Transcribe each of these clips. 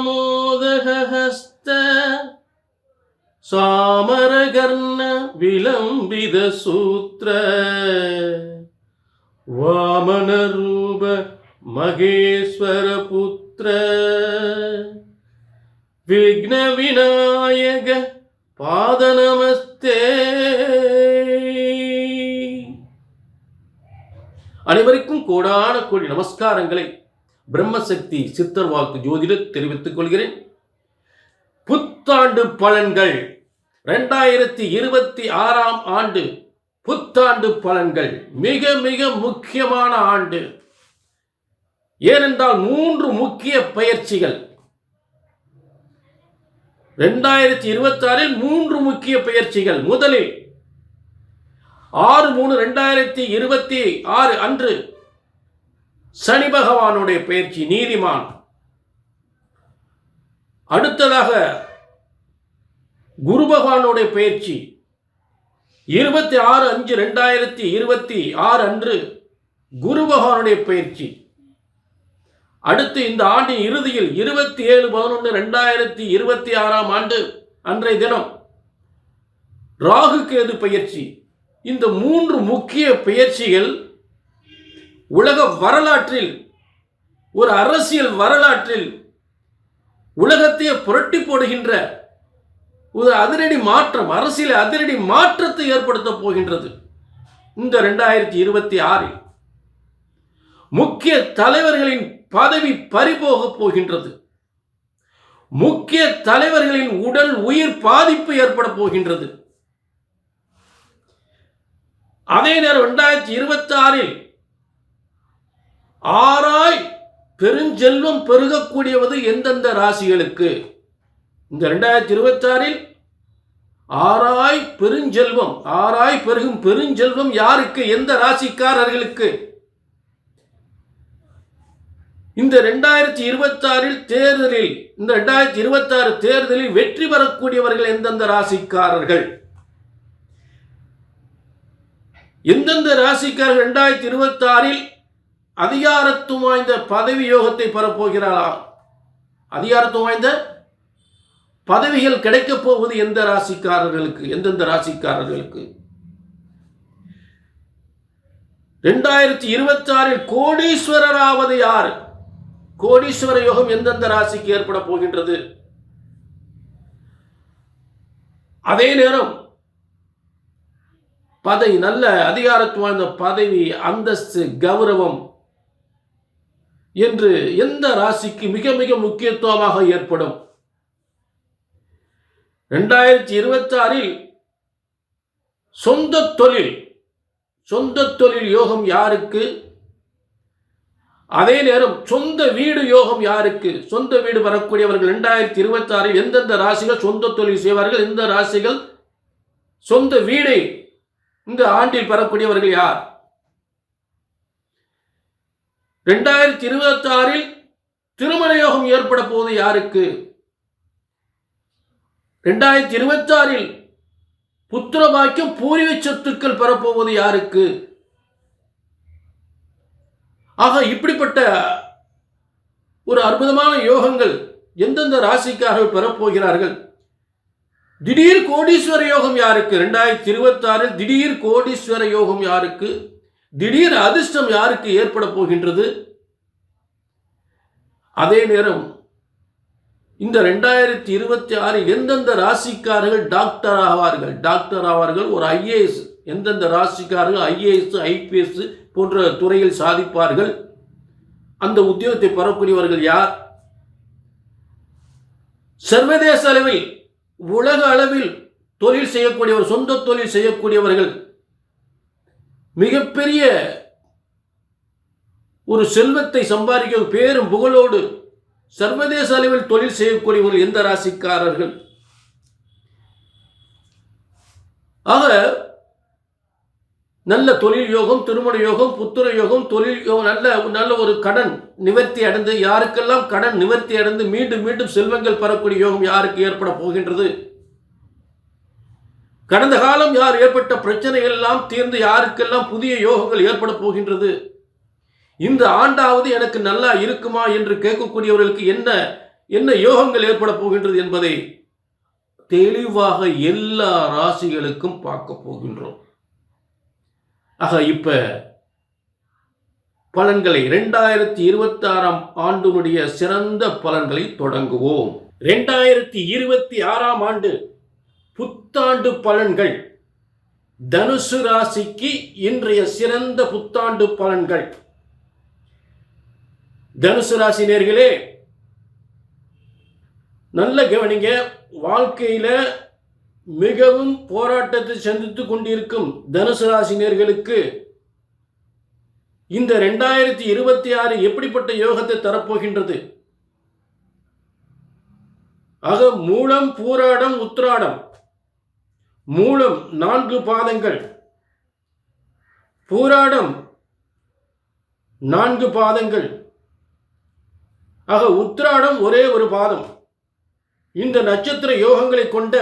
मूषिकवाहनमोदहस्त सामरकर्ण विलम्बितसूत्र वामनरूप महेश्वरपुत्र विघ्नविनायक பாதநமஸ்தே அனைவருக்கும் கோடான கோடி நமஸ்காரங்களை பிரம்மசக்தி சித்தர் வாக்கு ஜோதிட தெரிவித்துக் கொள்கிறேன். புத்தாண்டு பலன்கள். ரெண்டாயிரத்தி இருபத்தி ஆறாம் ஆண்டு புத்தாண்டு பலன்கள். மிக மிக முக்கியமான ஆண்டு. ஏனென்றால் மூன்று முக்கிய பயிற்சிகள். ரெண்டாயிரத்தி இருபத்தி ஆறில் மூன்று முக்கிய பயிற்சிகள். முதலில் ஆறு மூணு ரெண்டாயிரத்தி இருபத்தி ஆறு அன்று சனி பகவானுடைய பயிற்சி நீதிமான். அடுத்ததாக குரு பகவானுடைய பயிற்சி இருபத்தி ஆறு அஞ்சு ரெண்டாயிரத்தி இருபத்தி ஆறு அன்று குரு பகவானுடைய பயிற்சி அடுத்து இந்த ஆண்டின் இறுதியில் இருபத்தி ஏழு பதினொன்று ரெண்டாயிரத்தி இருபத்தி ஆறாம் ஆண்டு அன்றைய தினம் ராகு கேது பயிற்சி. இந்த மூன்று முக்கிய பயிற்சிகள் உலக வரலாற்றில் ஒரு அரசியல் வரலாற்றில் உலகத்தையே புரட்டி போடுகின்ற ஒரு அதிரடி மாற்றம் அரசியல் அதிரடி மாற்றத்தை ஏற்படுத்தப் போகின்றது இந்த ரெண்டாயிரத்தி இருபத்தி ஆறில். முக்கிய தலைவர்களின் பதவி பறிபோகப் போகின்றது. முக்கிய தலைவர்களின் உடல் உயிர் பாதிப்பு ஏற்பட போகின்றது. அதே நேரம் இரண்டாயிரத்தி இருபத்தி ஆறில் ஆராய் பெருஞ்செல்வம் பெருகக்கூடியவது எந்தெந்த ராசிகளுக்கு? இந்த ரெண்டாயிரத்தி இருபத்தாறில் ஆராய் பெருஞ்செல்வம் ஆராய் பெருகும் பெருஞ்செல்வம் யாருக்கு? எந்த ராசிக்காரர்களுக்கு? இந்த ரெண்டாயிரத்தி இருபத்தாறில் தேர்தலில் இந்த ரெண்டாயிரத்தி இருபத்தாறு தேர்தலில் வெற்றி பெறக்கூடியவர்கள் எந்தெந்த ராசிக்காரர்கள்? எந்தெந்த ராசிக்காரர்கள்? ரெண்டாயிரத்தி இருபத்தாறில் அதிகாரத்துவம் வாய்ந்த பதவி யோகத்தை பெறப்போகிறாளா? அதிகாரத்துவம் வாய்ந்த பதவிகள் கிடைக்கப் போவது எந்த ராசிக்காரர்களுக்கு? எந்தெந்த ராசிக்காரர்களுக்கு? ரெண்டாயிரத்தி இருபத்தி ஆறில் கோடீஸ்வரராவது யார்? கோடீஸ்வர யோகம் எந்தெந்த ராசிக்கு ஏற்பட போகின்றது? அதே நேரம் பதவி நல்ல அதிகாரத்துவம் வாய்ந்த பதவி அந்தஸ்து கௌரவம் என்று எந்த ராசிக்கு மிக மிக முக்கியத்துவமாக ஏற்படும்? ரெண்டாயிரத்தி இருபத்தி ஆறில் சொந்த தொழில் சொந்த தொழில் யோகம் யாருக்கு? அதே நேரம் சொந்த வீடு யோகம் யாருக்கு? சொந்த வீடு வரக்கூடியவர்கள் ரெண்டாயிரத்தி இருபத்தி ஆறில் எந்தெந்த ராசிகள் சொந்த தொழில் செய்வார்கள்? எந்த ராசிகள் சொந்த வீடை இந்த ஆண்டில் பெறக்கூடியவர்கள் யார்? ரெண்டாயிரத்தி இருபத்தி ஆறில் திருமண யோகம் ஏற்பட போது யாருக்கு? ரெண்டாயிரத்தி இருபத்தி ஆறில் புத்திர பாக்கியம் பூர்வீக சொத்துக்கள் பெறப்போவது யாருக்கு? ஆக இப்படிப்பட்ட ஒரு அற்புதமான யோகங்கள் எந்தெந்த ராசிக்காரர்கள் பெறப்போகிறார்கள்? திடீர் கோடீஸ்வர யோகம் யாருக்கு? ரெண்டாயிரத்தி இருபத்தாறில் திடீர் கோடீஸ்வர யோகம் யாருக்கு? திடீர் அதிர்ஷ்டம் யாருக்கு ஏற்பட போகின்றது? அதே நேரம் இந்த ரெண்டாயிரத்தி இருபத்தி ஆறு எந்தெந்த ராசிக்காரர்கள் டாக்டர் ஆவார்கள்? டாக்டர் ஆவார்கள் ஒரு ஐஏஎஸ் எந்தெந்த ராசிக்காரர்கள் ஐஏஎஸ் ஐபிஎஸ் போன்ற துறையில் சாதிப்பார்கள்? அந்த உத்தியோகத்தை பெறக்கூடியவர்கள் யார்? சர்வதேச அளவில் உலக அளவில் தொழில் செய்யக்கூடியவர் சொந்த தொழில் செய்யக்கூடியவர்கள் மிகப்பெரிய ஒரு செல்வத்தை சம்பாதிக்க பேரும் புகழோடு சர்வதேச அளவில் தொழில் செய்யக்கூடியவர்கள் எந்த ராசிக்காரர்கள்? ஆக நல்ல தொழில் யோகம் திருமண யோகம் புத்திர யோகம் தொழில் யோகம் நல்ல நல்ல ஒரு கடன் நிவர்த்தி அடைந்து யாருக்கெல்லாம் கடன் நிவர்த்தி அடைந்து மீண்டும் மீண்டும் செல்வங்கள் பெறக்கூடிய யோகம் யாருக்கு ஏற்பட போகின்றது? கடந்த காலம் யார் ஏற்பட்ட பிரச்சனைகள் எல்லாம் தீர்ந்து யாருக்கெல்லாம் புதிய யோகங்கள் ஏற்பட போகின்றது? இந்த ஆண்டாவது எனக்கு நல்லா இருக்குமா என்று கேட்கக்கூடியவர்களுக்கு என்ன என்ன யோகங்கள் ஏற்பட போகின்றது என்பதை தெளிவாக எல்லா ராசிகளுக்கும் பார்க்க போகின்றோம். ஆக இப்ப பலன்களை இரண்டாயிரத்தி இருபத்தி ஆறாம் ஆண்டினுடைய சிறந்த பலன்களை தொடங்குவோம். இரண்டாயிரத்தி இருபத்தி ஆறாம் ஆண்டு புத்தாண்டு பலன்கள். தனுசு ராசிக்கு இன்றைய சிறந்த புத்தாண்டு பலன்கள். தனுசு ராசி நேர்களே நல்ல கவனிங்க. வாழ்க்கையில மிகவும் போராட்டத்தை சந்தித்து கொண்டிருக்கும் தனுசு ராசி நேர்களுக்கு இந்த ரெண்டாயிரத்தி இருபத்தி ஆறு எப்படிப்பட்ட யோகத்தை தரப்போகின்றது? ஆக மூலம் பூராடம் உத்ராடம் மூலம் நான்கு பாதங்கள். பூராடம் நான்கு பாதங்கள். ஆக உத்திராடம் ஒரே ஒரு பாதம். இந்த நட்சத்திர யோகங்களை கொண்ட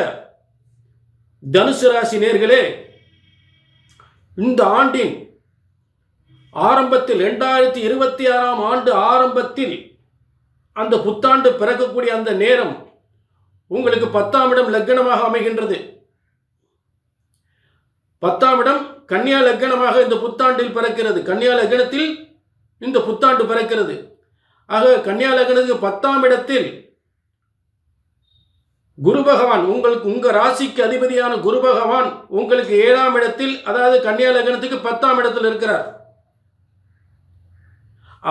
தனுசு ராசி நேர்களே இந்த ஆண்டின் ஆரம்பத்தில் இரண்டாயிரத்தி இருபத்தி ஆறாம் ஆண்டு ஆரம்பத்தில் அந்த புத்தாண்டு பிறக்கக்கூடிய அந்த நேரம் உங்களுக்கு பத்தாம் இடம் லக்னமாக அமைகின்றது. பத்தாம் இடம் கன்னியா லக்கணமாக இந்த புத்தாண்டில் பிறக்கிறது. கன்னியா லக்கணத்தில் இந்த புத்தாண்டு பிறக்கிறது. ஆக கன்னியா லக்னத்துக்கு பத்தாம் இடத்தில் குரு பகவான் உங்களுக்கு உங்க ராசிக்கு அதிபதியான குரு பகவான் உங்களுக்கு ஏழாம் இடத்தில் அதாவது கன்னியா லக்னத்துக்கு பத்தாம் இடத்தில் இருக்கிறார்.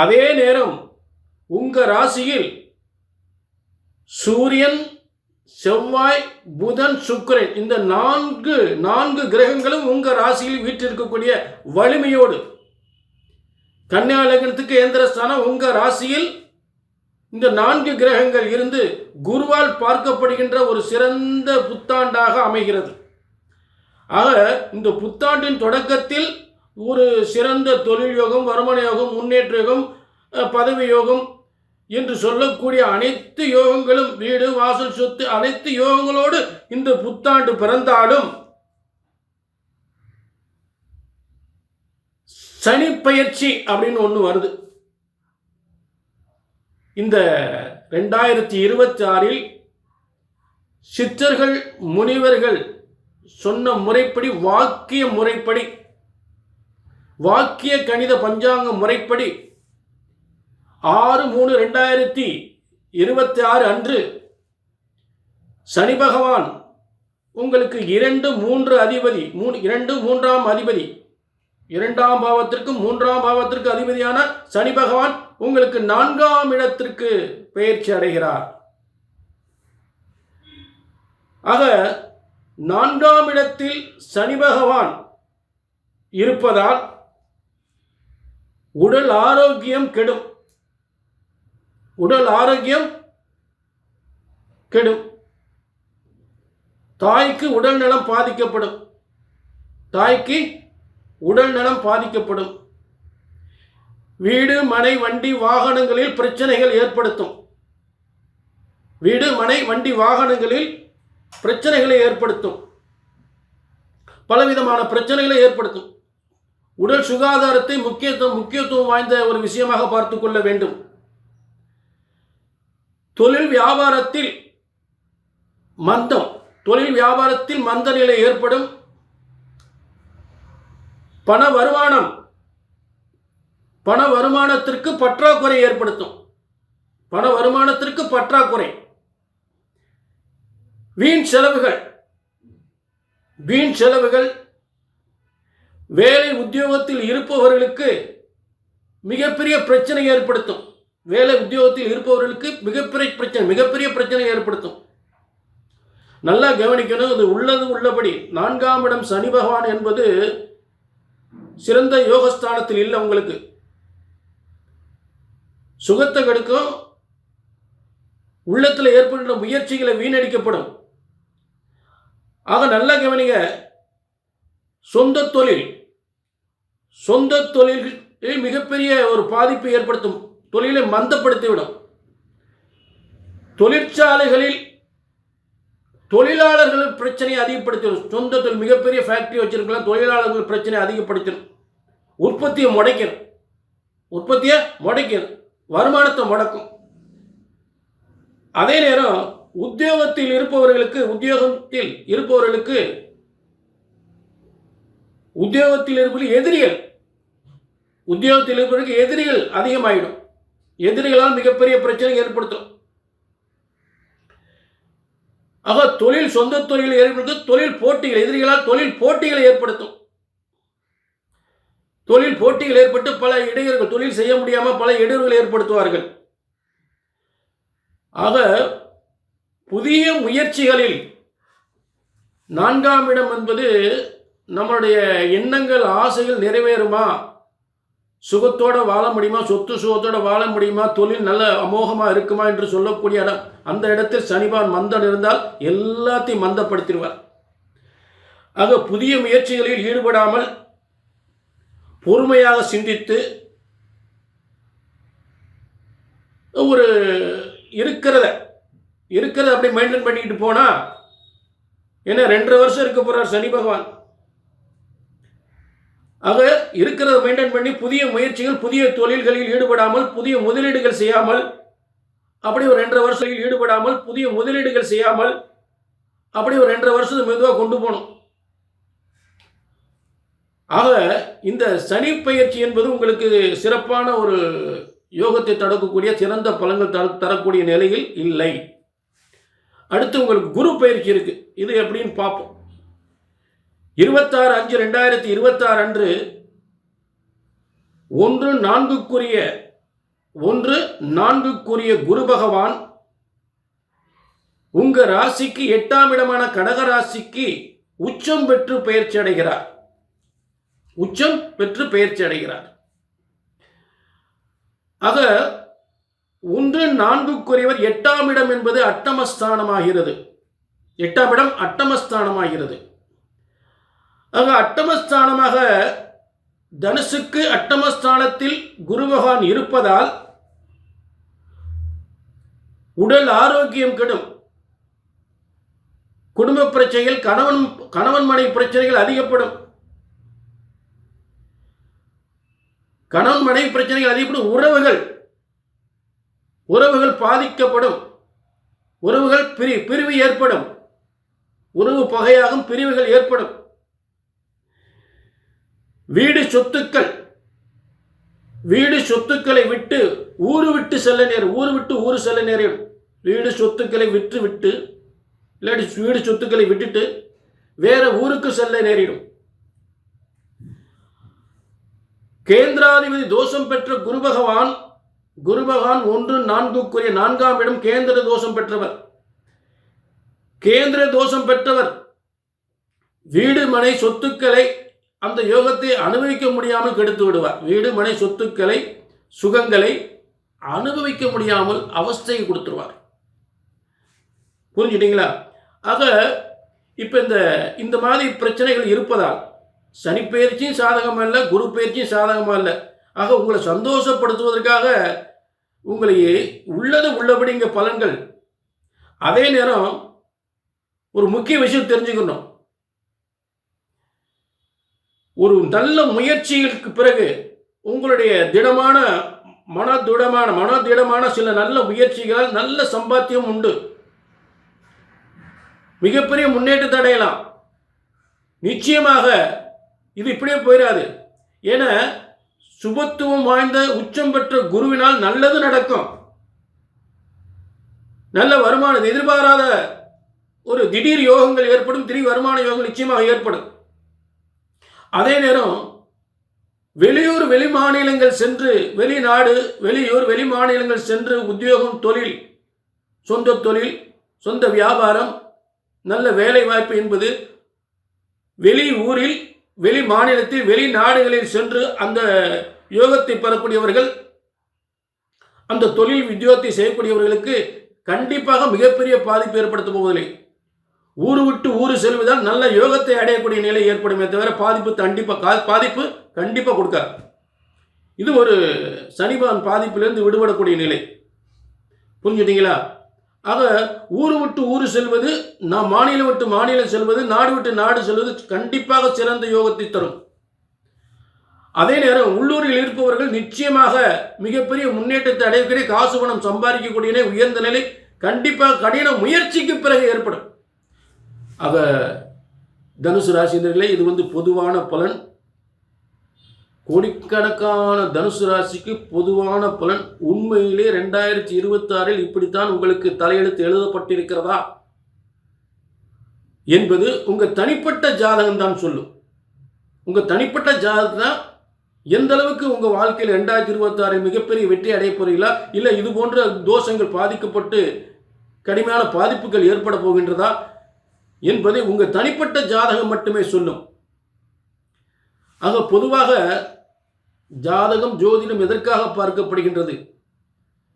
அதே நேரம் உங்க ராசியில் சூரியன் செவ்வாய் புதன் சுக்கரன் இந்த நான்கு நான்கு கிரகங்களும் உங்கள் ராசியில் வீற்றிருக்கக்கூடிய வலிமையோடு. கன்னியா லக்னத்துக்கு ஏந்திர உங்கள் ராசியில் இந்த நான்கு கிரகங்கள் இருந்து குருவால் பார்க்கப்படுகின்ற ஒரு சிறந்த புத்தாண்டாக அமைகிறது. ஆக இந்த புத்தாண்டின் தொடக்கத்தில் ஒரு சிறந்த தொழில் யோகம் வருமான யோகம் முன்னேற்ற யோகம் பதவி யோகம் என்று சொல்லக்கூடிய அனைத்து யோகங்களும் வீடு வாசல் சொத்து அனைத்து யோகங்களோடு இந்த புத்தாண்டு பிறந்தாலும் சனி பயிற்சி அப்படின்னு ஒன்று வருது. இந்த ரெண்டாயிரத்தி இருபத்தி ஆறில் சித்தர்கள் முனிவர்கள் சொன்ன முறைப்படி வாக்கிய முறைப்படி வாக்கிய கணித பஞ்சாங்க முறைப்படி ஆறு மூணு ரெண்டாயிரத்தி இருபத்தி ஆறு அன்று சனி பகவான் உங்களுக்கு இரண்டு மூன்று அதிபதி மூணு இரண்டு மூன்றாம் அதிபதி இரண்டாம் பாவத்திற்கும் மூன்றாம் பாவத்திற்கு அதிபதியான சனி பகவான் உங்களுக்கு நான்காம் இடத்திற்கு பெயர்ச்சி அடைகிறார். ஆக நான்காம் இடத்தில் சனி பகவான் இருப்பதால் உடல் ஆரோக்கியம் கெடும். உடல் ஆரோக்கியம் கெடும். தாய்க்கு உடல் நலம் பாதிக்கப்படும். தாய்க்கு உடல் நலம் பாதிக்கப்படும். வீடு மனை வண்டி வாகனங்களில் பிரச்சனைகள் ஏற்படுத்தும். வீடு மனை வண்டி வாகனங்களில் பிரச்சனைகளை ஏற்படுத்தும். பலவிதமான பிரச்சனைகளை ஏற்படுத்தும். உடல் சுகாதாரத்தை முக்கியத்துவம் முக்கியத்துவம் வாய்ந்த ஒரு விஷயமாக பார்த்து கொள்ள வேண்டும். தொழில் வியாபாரத்தில் மந்தம் தொழில் வியாபாரத்தில் மந்த நிலை ஏற்படும். பண வருமானம் பண வருமானத்திற்கு பற்றாக்குறை ஏற்படுத்தும். பண வருமானத்திற்கு பற்றாக்குறை. வீண் செலவுகள் வீண் செலவுகள். வேலை உத்தியோகத்தில் இருப்பவர்களுக்கு மிகப்பெரிய பிரச்சனை ஏற்படுத்தும். வேலை உத்தியோகத்தில் இருப்பவர்களுக்கு மிகப்பெரிய பிரச்சனை மிகப்பெரிய பிரச்சனை ஏற்படுத்தும். நல்லா கவனிக்கணும் இது உள்ளது உள்ளபடி. நான்காம் இடம் சனி பகவான் என்பது சிறந்த யோகஸ்தானத்தில் இல்லை உங்களுக்கு. சுகத்தை கெடுக்கும் உள்ளத்தில் ஏற்படுகின்ற முயற்சிகளை வீணடிக்கப்படும். ஆக நல்லா கவனிங்க சொந்த தொழில் சொந்த தொழில் மிகப்பெரிய ஒரு பாதிப்பை ஏற்படுத்தும். தொழிலை மந்தப்படுத்திவிடும். தொழிற்சாலைகளில் தொழிலாளர்கள் பிரச்சனையை அதிகப்படுத்திடும் சொந்த தொழில் மிகப்பெரிய ஃபேக்டரி வச்சிருக்கலாம் தொழிலாளர்கள் பிரச்சனையை அதிகப்படுத்திடும் உற்பத்தியை முடைக்கணும் உற்பத்தியை முடைக்கணும் வருமானத்தை முடக்கும். அதே நேரம் உத்தியோகத்தில் இருப்பவர்களுக்கு உத்தியோகத்தில் இருப்பவர்களுக்கு உத்தியோகத்தில் இருப்பது எதிரிகள் உத்தியோகத்தில் இருப்பவர்களுக்கு எதிரிகள் அதிகமாயிடும். எதிரிகளால் மிகப்பெரிய பிரச்சனை ஏற்படுத்தும் ஆக தொழில் சொந்த தொழில் ஏற்படுத்தும் தொழில் போட்டிகள் எதிரிகளால் தொழில் போட்டிகளை ஏற்படுத்தும். தொழில் போட்டிகள் ஏற்பட்டு பல இடையூறுகள் தொழில் செய்ய முடியாமல் பல இடையூறுகள் ஏற்படுத்துவார்கள். ஆக புதிய முயற்சிகளில் நான்காம் இடம் என்பது நம்மளுடைய எண்ணங்கள் ஆசைகள் நிறைவேறுமா? சுகத்தோட வாழ முடியுமா? சொத்து சுகத்தோட வாழ முடியுமா? தொழில் நல்ல அமோகமாக இருக்குமா என்று சொல்லக்கூடிய இடம். அந்த இடத்தில் சனிபான் மந்தன் இருந்தால் எல்லாத்தையும் மந்தப்படுத்திடுவார். ஆக புதிய முயற்சிகளில் ஈடுபடாமல் பொறுமையாக சிந்தித்து ஒரு இருக்கிறத இருக்கிறத அப்படி மெயின்டைன் பண்ணிக்கிட்டு போனால் ஏன்னா ரெண்டரை வருஷம் இருக்க போகிறார் சனி பகவான். ஆக இருக்கிறத மெயின்டைன் பண்ணி புதிய முயற்சிகள் புதிய தொழில்களில் ஈடுபடாமல் புதிய முதலீடுகள் செய்யாமல் அப்படி ஒரு ரெண்டரை வருஷத்தில் ஈடுபடாமல் புதிய முதலீடுகள் செய்யாமல் அப்படி ஒரு ரெண்டரை வருஷத்துக்கு மெதுவாக கொண்டு போகணும். ஆக இந்த சனி பயிற்சி என்பது உங்களுக்கு சிறப்பான ஒரு யோகத்தை தடுக்கக்கூடிய சிறந்த பலங்கள் தர தரக்கூடிய நிலையில் இல்லை. அடுத்து உங்களுக்கு குரு பயிற்சி இருக்குது இது எப்படின்னு பார்ப்போம். இருபத்தாறு அஞ்சு ரெண்டாயிரத்தி இருபத்தாறு அன்று ஒன்று நான்குக்குரிய ஒன்று நான்குக்குரிய குரு பகவான் உங்க ராசிக்கு எட்டாம் இடமான கடக ராசிக்கு உச்சம் பெற்று பயிற்சி அடைகிறார். உச்சம் பெற்று பயிற்சி அடைகிறார். ஆக ஒன்று நான்குக்குரியவர் எட்டாம் இடம் என்பது அட்டமஸ்தானமாகிறது. எட்டாம் இடம் அட்டமஸ்தானமாகிறது. ஆக அட்டமஸ்தானமாக தனுசுக்கு அட்டமஸ்தானத்தில் குரு பகவான் இருப்பதால் உடல் ஆரோக்கியம் கெடும். குடும்ப பிரச்சனைகள் கணவன் கணவன் மனை பிரச்சனைகள் அதிகப்படும். கணவன் மனைவி பிரச்சனைகள் அதிகப்படும். உறவுகள் உறவுகள் பாதிக்கப்படும். உறவுகள் பிரி பிரிவு ஏற்படும். உறவு பகையாகும் பிரிவுகள் ஏற்படும். வீடு சொத்துக்கள். வீடு சொத்துக்களை விட்டு ஊரு விட்டு செல்ல நேரம் ஊரு விட்டு ஊரு செல்ல நேரம் வீடு சொத்துக்களை விற்று விட்டு இல்லாட்டி வீடு சொத்துக்களை விட்டுட்டு வேற ஊருக்கு செல்ல நேரிடும். கேந்திராதிபதி தோஷம் பெற்ற குரு பகவான் குரு பகவான் ஒன்று நான்குக்குரிய நான்காம் இடம் கேந்திர தோஷம் பெற்றவர். கேந்திர தோஷம் பெற்றவர். வீடு மனை சொத்துக்களை அந்த யோகத்தை அனுபவிக்க முடியாமல் கெடுத்து விடுவார். வீடு மனை சொத்துக்களை சுகங்களை அனுபவிக்க முடியாமல் அவஸ்தையை கொடுத்துருவார். புரிஞ்சுட்டீங்களா ஆக இப்போ இந்த இந்த மாதிரி பிரச்சனைகள் இருப்பதால் சனி பயிற்சியும் சாதகமாக இல்லை குரு பயிற்சியும் சாதகமாக இல்லை ஆக உங்களை சந்தோஷப்படுத்துவதற்காக உங்களை உள்ளது உள்ளபடி இங்கே பலன்கள். அதே நேரம் ஒரு முக்கிய விஷயம் தெரிஞ்சுக்கணும். ஒரு நல்ல முயற்சிகளுக்கு பிறகு உங்களுடைய திடமான மன திடமான மன திடமான சில நல்ல முயற்சிகளால் நல்ல சம்பாத்தியம் உண்டு. மிகப்பெரிய முன்னேற்றத்தை அடையலாம். நிச்சயமாக இது இப்படியே போயிடாது ஏன்னா சுபத்துவம் வாய்ந்த உச்சம் பெற்ற குருவினால் நல்லது நடக்கும். நல்ல வருமானம் எதிர்பாராத ஒரு திடீர் யோகங்கள் ஏற்படும் திடீர் வருமான யோகங்கள் நிச்சயமாக ஏற்படும். அதே நேரம் வெளியூர் வெளி மாநிலங்கள் சென்று வெளிநாடு வெளியூர் வெளி மாநிலங்கள் சென்று உத்தியோகம் தொழில் சொந்த தொழில் சொந்த வியாபாரம் நல்ல வேலை வாய்ப்பு என்பது வெளி ஊரில் வெளி மாநிலத்தில் வெளிநாடுகளில் சென்று அந்த யோகத்தை பெறக்கூடியவர்கள் அந்த தொழில் உத்தியோகத்தை செய்யக்கூடியவர்களுக்கு கண்டிப்பாக மிகப்பெரிய பாதிப்பு ஏற்படுத்த போவதில்லை. ஊரு விட்டு ஊர் செல்வதால் நல்ல யோகத்தை அடையக்கூடிய நிலை ஏற்படுமே தவிர பாதிப்பு கண்டிப்பாக பாதிப்பு கண்டிப்பாக கொடுக்காது. இது ஒரு சனிபான் பாதிப்பிலிருந்து விடுபடக்கூடிய நிலை. புரிஞ்சுட்டீங்களா? ஆக ஊர் விட்டு ஊர் செல்வது நான் மாநிலம் விட்டு மாநிலம் செல்வது நாடு விட்டு நாடு செல்வது கண்டிப்பாக சிறந்த யோகத்தை தரும். அதே நேரம் உள்ளூரில் இருப்பவர்கள் நிச்சயமாக மிகப்பெரிய முன்னேற்றத்தை அடையக்கூடிய காசு பணம் சம்பாதிக்கக்கூடிய நிலை, உயர்ந்த நிலை கண்டிப்பாக கடின முயற்சிக்கு பிறகு ஏற்படும். ஆக தனுசு ராசினர்களே இது வந்து பொதுவான பலன். கோடிக்கணக்கான தனுசு ராசிக்கு பொதுவான பலன். உண்மையிலே ரெண்டாயிரத்தி இருபத்தாறில் இப்படித்தான் உங்களுக்கு தலையெழுத்து எழுதப்பட்டிருக்கிறதா என்பது உங்கள் தனிப்பட்ட ஜாதகம் தான் சொல்லும். உங்கள் தனிப்பட்ட ஜாதகம் தான் எந்த அளவுக்கு உங்கள் வாழ்க்கையில் ரெண்டாயிரத்தி இருபத்தாறில் மிகப்பெரிய வெற்றி அடைய போறீங்களா? இல்லை இது போன்ற தோஷங்கள் பாதிக்கப்பட்டு கடுமையான பாதிப்புகள் ஏற்பட போகின்றதா? என்பதை உங்கள் தனிப்பட்ட ஜாதகம் மட்டுமே சொல்லும். ஆக பொதுவாக ஜாதகம் ஜோதிடம் எதற்காக பார்க்கப்படுகின்றது?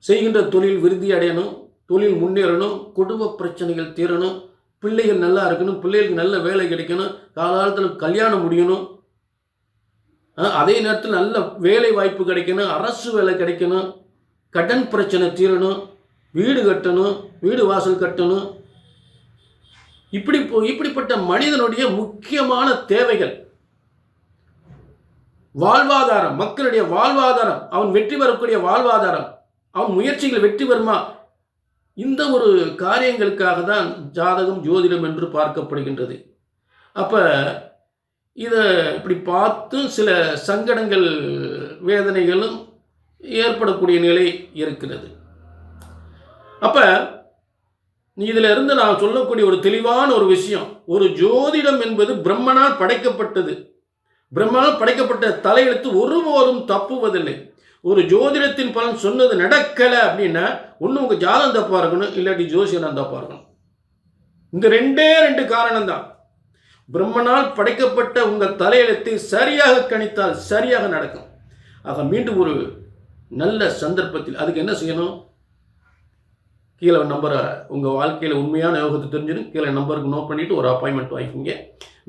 செய்கின்ற தொழில் விருத்தி அடையணும் தொழில் முன்னேறணும் குடும்ப பிரச்சனைகள் தீரணும் பிள்ளைகள் நல்லா இருக்கணும் பிள்ளைகளுக்கு நல்ல வேலை கிடைக்கணும் காலகாலத்தில் கல்யாணம் முடியணும். அதே நேரத்தில் நல்ல வேலை வாய்ப்பு கிடைக்கணும் அரசு வேலை கிடைக்கணும் கடன் பிரச்சனை தீரணும் வீடு கட்டணும் வீடு வாசல் கட்டணும் இப்படி இப்படிப்பட்ட மனிதனுடைய முக்கியமான தேவைகள். வாழ்வாதாரம் மக்களுடைய வாழ்வாதாரம் அவன் வெற்றி பெறக்கூடிய வாழ்வாதாரம் அவன் முயற்சிகள் வெற்றி பெறுமா? இந்த ஒரு காரியங்களுக்காக தான் ஜாதகம் ஜோதிடம் என்று பார்க்கப்படுகின்றது. அப்போ இதை இப்படி பார்த்து சில சங்கடங்கள் வேதனைகளும் ஏற்படக்கூடிய நிலை இருக்கிறது. அப்போ இதுல இருந்து நான் சொல்லக்கூடிய ஒரு தெளிவான ஒரு விஷயம் ஒரு ஜோதிடம் என்பது பிரம்மனால் படைக்கப்பட்டது. பிரம்மனால் படைக்கப்பட்ட தலையெழுத்து ஒருபோதும் தப்புவதில்லை. ஒரு ஜோதிடத்தின் பலன் சொன்னது நடக்கலை அப்படின்னா ஒன்று உங்கள் ஜாதகம் தப்பாக இருக்கணும் இல்லாட்டி ஜோசியம் தப்பாக இருக்கணும். இந்த ரெண்டே ரெண்டு காரணம் தான் பிரம்மனால் படைக்கப்பட்ட உங்கள் தலையெழுத்தை சரியாக கணித்தால் சரியாக நடக்கும். ஆக மீண்டும் ஒரு நல்ல சந்தர்ப்பத்தில் அதுக்கு என்ன செய்யணும்? கீழே நம்பரை உங்கள் வாழ்க்கையில் உண்மையான யோகத்தை தெரிஞ்சிடும் கீழே நம்பருக்கு நோட் பண்ணிவிட்டு ஒரு அப்பாயின்மெண்ட் வாங்கிக்கோங்க.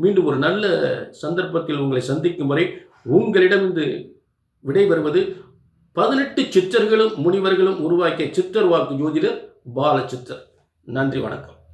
மீண்டும் ஒரு நல்ல சந்தர்ப்பத்தில் உங்களை சந்திக்கும் வரை உங்களிடமிருந்து விடைபெறுவது பதினெட்டு சித்தர்களும் முனிவர்களும் உருவாக்கிய சித்தர் வாக்கு ஜோதிடர் பாலச்சித்தர் நன்றி வணக்கம்.